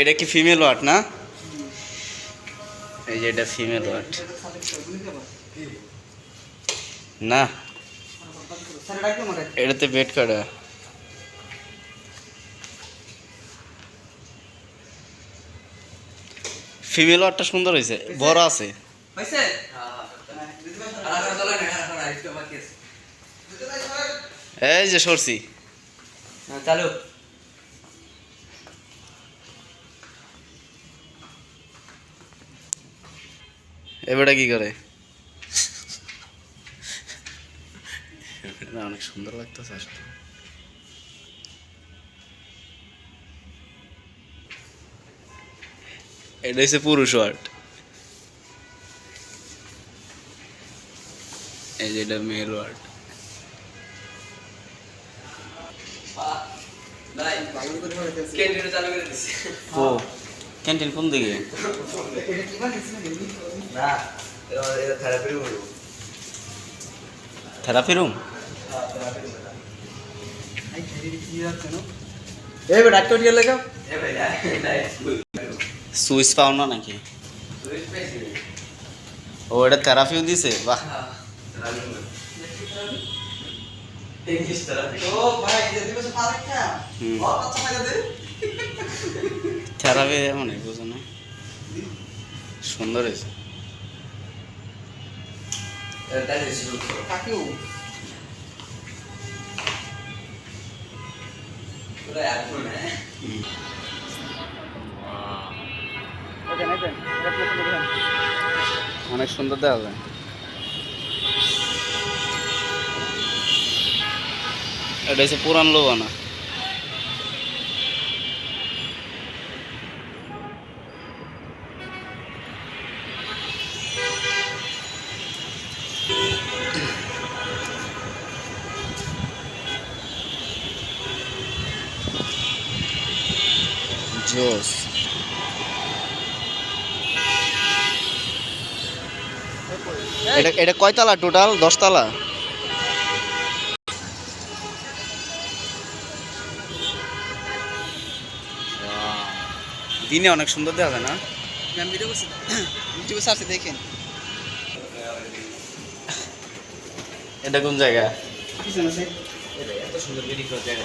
এটা কি female watt না? এই যে এটা ফিমেল ওয়াট না। এটাতে বেড কাটা ফিমেল ওয়াটটা সুন্দর হয়েছে বড় আছে। এই যে সরছি। হ্যাঁ চালু। এবারে কি করে? না, অনেক সুন্দর লাগতেছে আসলে। এটা হচ্ছে পুরুষ ওয়ার্ড এই যে এটা মেল ওয়ার্ড ভাই চালু করে দিছি। ও। ক্যান্টিন কোন দিকে? না এটা এটা থেরাপি রুম সুইচ পাও না নাকি? ও এটা থেরাপিও দিছে? বাহ। হুম। থেরাপি মানে বুঝো না? সুন্দর হয়েছে। দেবেন অনেক সুন্দর দেখা যায়। এটা হচ্ছে পুরান লোবানা। জোস এটা এটা কয়তলা টোটাল দশতলা দিনে অনেক সুন্দর দেখা যায় না? আমি ভিডিও করছি। ইউটিউবে সার্চে দেখেন। এটা কোন জায়গা? এত সুন্দর জায়গা।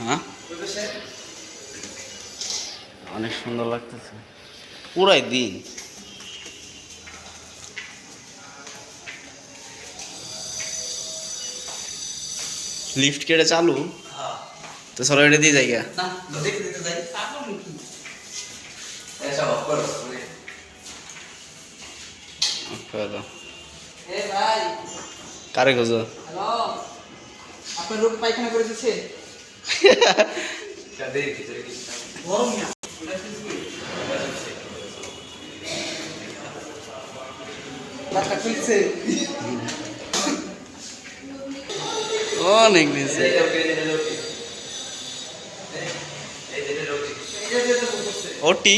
হ্যাঁ? অনেক সুন্দর লাগতেছে। পুরাই দিন। লিফট কেটে চালু? হ্যাঁ তো চলো এটা দিয়ে যাই অফ করো খোঁজো? আপনার রোগ পায়খানা করে দিচ্ছে গরম না অনেক নিচে লোকে লোকে লোকে ওটি